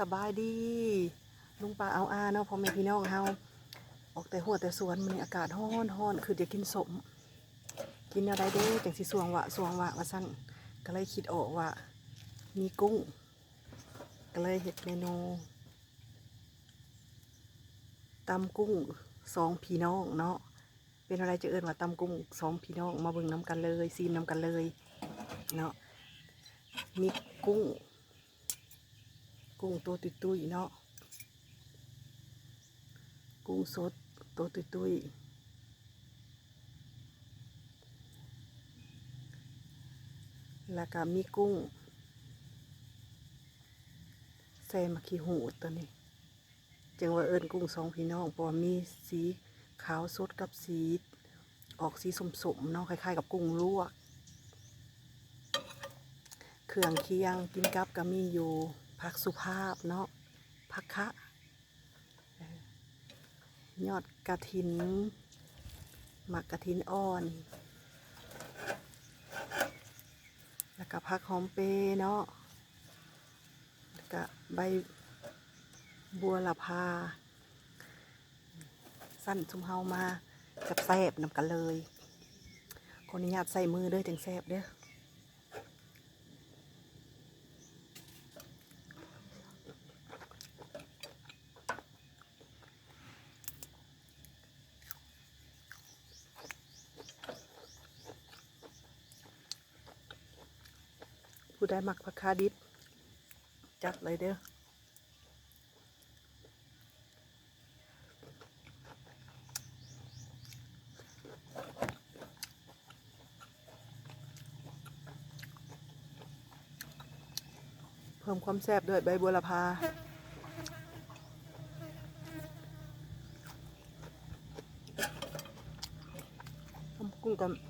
สบายดีลุงปลาเอาอาเนาะพ่อแม่พี่น้องเฮาออกแต่หัวแต่สวนมันอากาศร้อนร้อนคือจะกินสม กินอะไรเด้จังสิสวงวะสวงวะว่าสั่นก็เลยคิดออกว่า มีกุ้ง ก็เลยเห็ดเมนูตำกุ้งสองพี่น้องเนาะเป็นอะไรจะเอิ้นว่าตำกุ้งสองพี่น้องมาเบิ่งน้ำกันเลยซีมน้ำกันเลยเนาะมีกุ้ง กุ้งตัวตุยตุยเนาะ กุ้งสดตัวตุยตุยแล้วก็มีกุ้งใส่มขีหูตัวนี้จึงว่าเอิญกุ้งสองพี่น้องเพราะมีสีขาวสดกับสีออกสีสมๆเนาะคล้ายๆ กับกุ้งลวก เครื่องเคียงกินกับก็มีอยู่ ผักสุภาพเนาะผักคะยอดกระถินหมักกระถินอ่อน แล้วก็ผักหอมเปย์เนาะแล้วก็ใบบัวละพา สั้นชุมเฮามากับแซบนำกันเลยคนอนุญาตใส่มือเด้อจังแซบเด้อ ผู้ได้มักผักคาดิบจัดเลยเด้อเพิ่มความแซ่บด้วยใบบัวละพาทำกุ้งกัน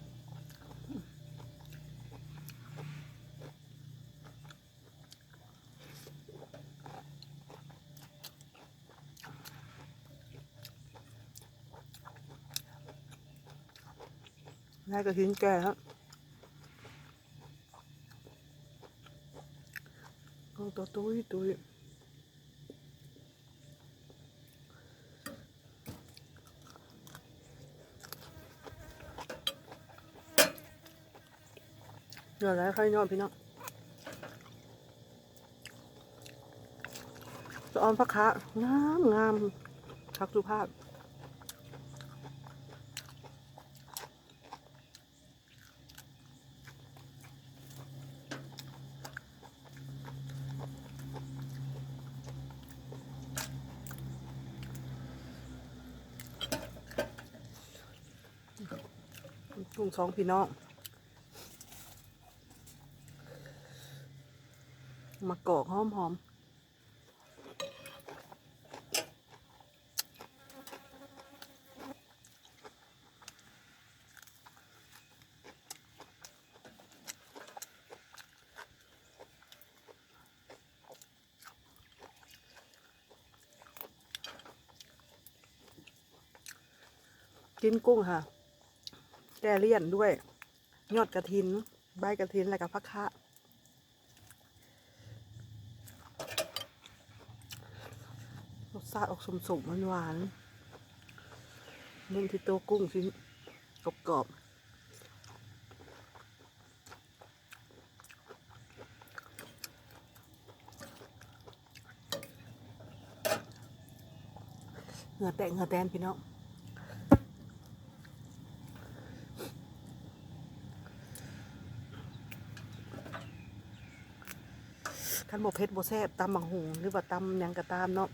นายก็หินแก่ครับกุ้งตัวตุ้ยตุ้ยเดี๋ยวไรใครนอนพี่น้องจะออมพักคะงามงามพักสุภาพ กุ้งสองพี่น้องมากอกหอมหอมกินกุ้งค่ะ แกเลี่ยนด้วย ยอดกระถิน ใบกระถินแล้วก็พักคะรสชาติออกสมสมหวานๆเน้นที่ตัวกุ้งชิ้นกรอบๆเหงื่อแตกเหงื่อแตนพี่น้อง ขันบกเพชรบแซ่บตำบังหุงหรือว่าตำยังกระตามเนาะ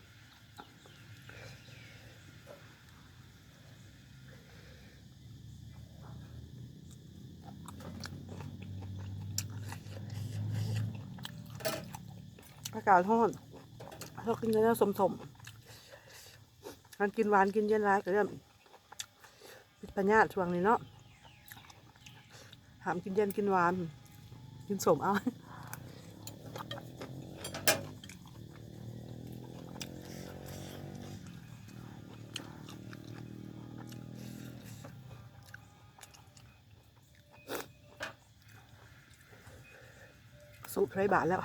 อากาศร้อนเรากินเนื้อสมสมการกินหวานกินเย็นร้ายก็เรื่องพิษปัญญาช่วงนี้เนาะหามกินเย็นกินหวาน กินสมเอา สูบไรบาทแล้ว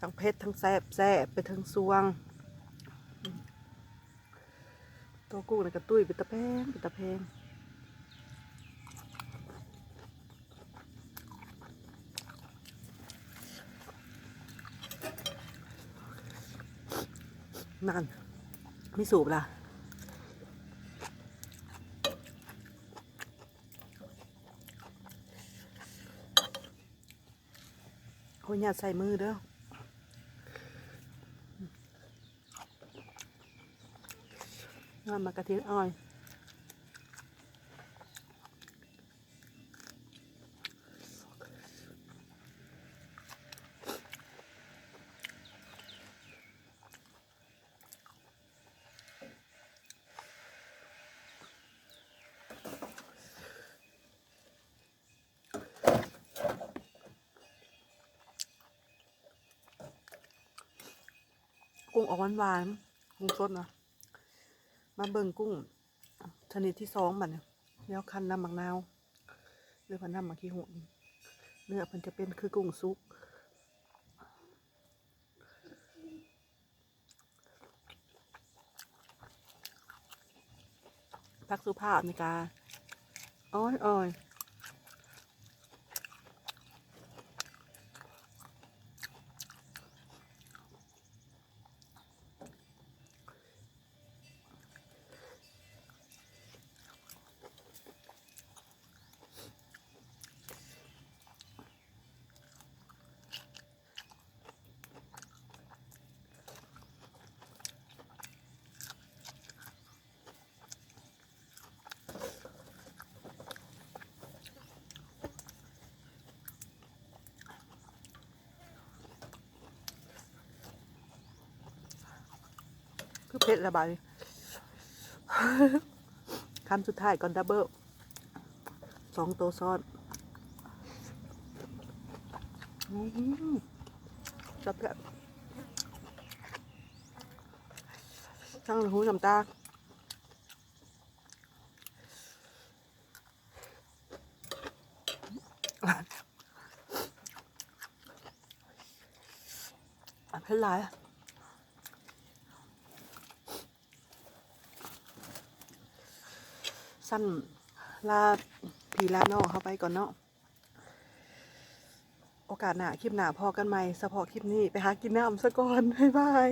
ทั้งเผ็ดทั้งแซ่บแซ่บไปทั้งสวง ตัวกุ้งนี่กระตุ้ยเป็นตะแพงเป็นตะแพงนั่นไมีสูบล่ะ โอ้ยอย่าใส่มือเด้อนอนมากระเทียมอ่อย กุ้งออกหวานๆกุ้งสดนะมาเบิ่งกุ้งชนิดที่สองบัดเนี่ยแล้วคันน้ำมักนาวหรือว่าน้ำมักขี้หุ่นเนื้อมันจะเป็นคือกุ้งซุกพักสุภาพในกาอ้อยอ้อย เผ็ดระบายคำสุดท้ายก่อนดับเบิลสองตัวซ้อนจับแบบช่างหูน้ำตาอะเผ็ดหลายอะ สั้นลาพีลาน้องเข้าไปก่อนเนาะโอกาสหน้าคลิปหน้าพอกันใหม่เฉพอคลิปนี้ไปหากินน้ำซะก่อนบ๊ายบาย